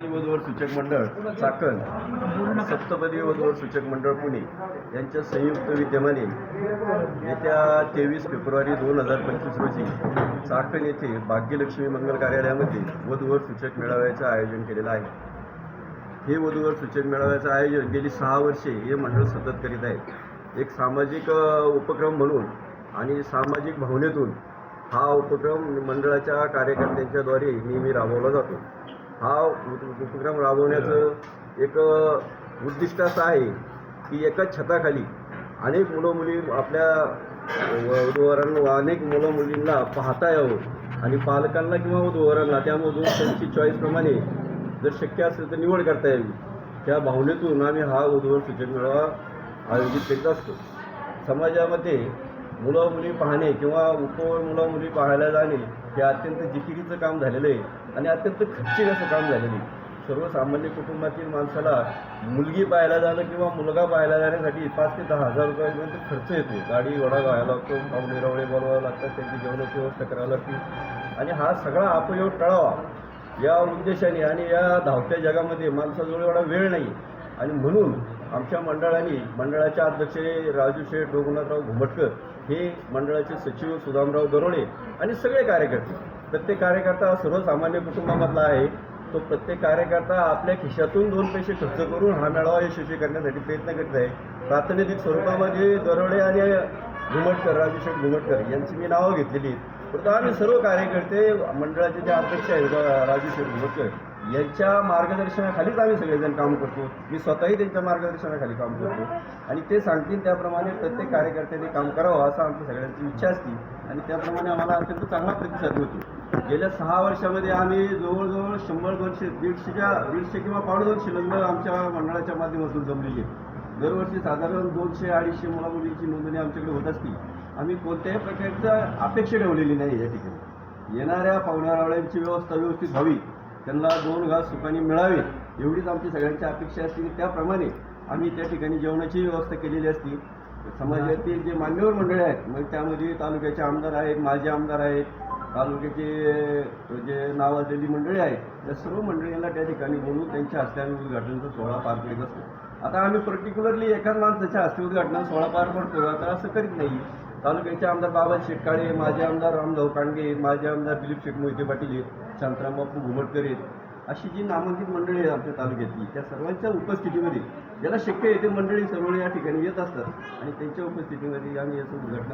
वधूवर सूचक मंडळ चाकण सप्तपदी वधूवर सूचक मंडळ पुणे यांच्या संयुक्त विद्यमाने येत्या तेवीस फेब्रुवारी दोन हजार पंचवीस रोजी चाकण येथे भाग्यलक्ष्मी मंगल कार्यालयामध्ये वधूवर सूचक मेळाव्याचं आयोजन केलेलं आहे. हे वधूवर सूचक मेळाव्याचं आयोजन गेली सहा वर्षे हे मंडळ सतत करीत आहे. एक सामाजिक उपक्रम म्हणून आणि सामाजिक भावनेतून हा उपक्रम मंडळाच्या कार्यकर्त्यांच्याद्वारे नेहमी राबवला जातो. हा उपक्रम राबवण्याचं एक उद्दिष्ट असं आहे की एकाच छताखाली अनेक मुलं मुली आपल्या वधूवरांना अनेक मुलं मुलींना पाहता यावं आणि पालकांना किंवा वधूवरांना त्यामधून त्यांची चॉईसप्रमाणे जर शक्य असेल तर निवड करता यावी. त्या भावनेतून आम्ही हा वधूवर सूचक मेळावा आयोजित करीत असतो. समाजामध्ये मुलं मुली पाहणे किंवा उपवर मुलं मुली पाहायला जाणे हे अत्यंत जिकिरीचं काम झालेलं आहे आणि अत्यंत खर्चिक असं काम झालेलं आहे. सर्वसामान्य कुटुंबातील माणसाला मुलगी पाहायला जाणं किंवा मुलगा पाहायला जाण्यासाठी पाच ते दहा हजार रुपयापर्यंत खर्च येतो. गाडी घोडा घालावा लागतो पाहुणे रावळे बोलवावं लागतात त्यांची जेवणाची व्यवस्था करावी लागते. आणि हा सगळा अपयोग टळावा या उद्देशाने आणि या धावत्या जगामध्ये माणसाजवळ एवढा वेळ नाही. आणि म्हणून आमच्या मंडळाने मंडळाच्या अध्यक्ष राजू शेठ रघुनाथराव घुमटकर हे मंडळाचे सचिव सुदामराव दरोडे आणि सगळे कार्यकर्ते. प्रत्येक कार्यकर्ता सर्वसामान्य कुटुंबामधला आहे. तो प्रत्येक कार्यकर्ता आपल्या खिशातून दोन पैसे खर्च करून हा मेळावा यशस्वी करण्यासाठी प्रयत्न करत आहे. प्रातिनिधिक स्वरूपामध्ये दरोडे आणि घुमटकर राजूशेठ घुमटकर यांची मी नावं घेतलेली परंतु आम्ही सर्व कार्यकर्ते मंडळाचे जे अध्यक्ष आहेत रा- घुमटकर यांच्या मार्गदर्शनाखालीच आम्ही सगळेजण काम करतो. मी स्वतःही त्यांच्या मार्गदर्शनाखाली काम करतो. आणि ते सांगतील त्याप्रमाणे प्रत्येक कार्यकर्त्यांनी काम करावं असं आमची सगळ्यांची इच्छा असते. आणि त्याप्रमाणे आम्हाला अत्यंत चांगला प्रतिसाद मिळतो. गेल्या सहा वर्षामध्ये आम्ही जवळजवळ शंभर दोनशे दीडशेच्या दीडशे किंवा पावणे दोनशे लग्न आमच्या मंडळाच्या माध्यमातून जमलेली आहे दरवर्षी साधारण दोनशे अडीचशे मुलामुलींची नोंदणी आमच्याकडे होत असती. आम्ही कोणत्याही प्रकारचं अपेक्षा ठेवलेली नाही या ठिकाणी. येणाऱ्या पाहुण्यारावळ्यांची व्यवस्था व्यवस्थित व्हावी त्यांना दोन घास सुखाने मिळावे एवढीच आमची सगळ्यांची अपेक्षा असते. त्याप्रमाणे आम्ही त्या ठिकाणी जेवणाची व्यवस्था केलेली असती. समाजातील जे मान्यवर मंडळी आहेत मग त्यामध्ये तालुक्याचे आमदार आहेत माजी आमदार आहेत तालुक्याचे जे नावाजलेली मंडळी आहेत त्या सर्व मंडळींना त्या ठिकाणी बोलून त्यांच्या हस्त्याने उद्घाटनाचा सोहळा पार पडत असतो. आता आम्ही पर्टिक्युलरली एकाच माणसाच्या हस्ते उद्घाटनाचा सोहळा पार पडतो आता असं करीत नाही. तालुक्याचे आमदार बाबा शेटकाळे माजी आमदार रामभाऊ कांडगे माजी आमदार दिलीप शेख मोहिते पाटील आहेत शांतराम बापू घुमटकर आहेत. अशी जी नामांकित मंडळी आहेत आमच्या तालुक्यातली त्या सर्वांच्या उपस्थितीमध्ये ज्याला शक्य आहे ते मंडळी सर्व या ठिकाणी येत असतात आणि त्यांच्या उपस्थितीमध्ये आम्ही याचं उद्घाटन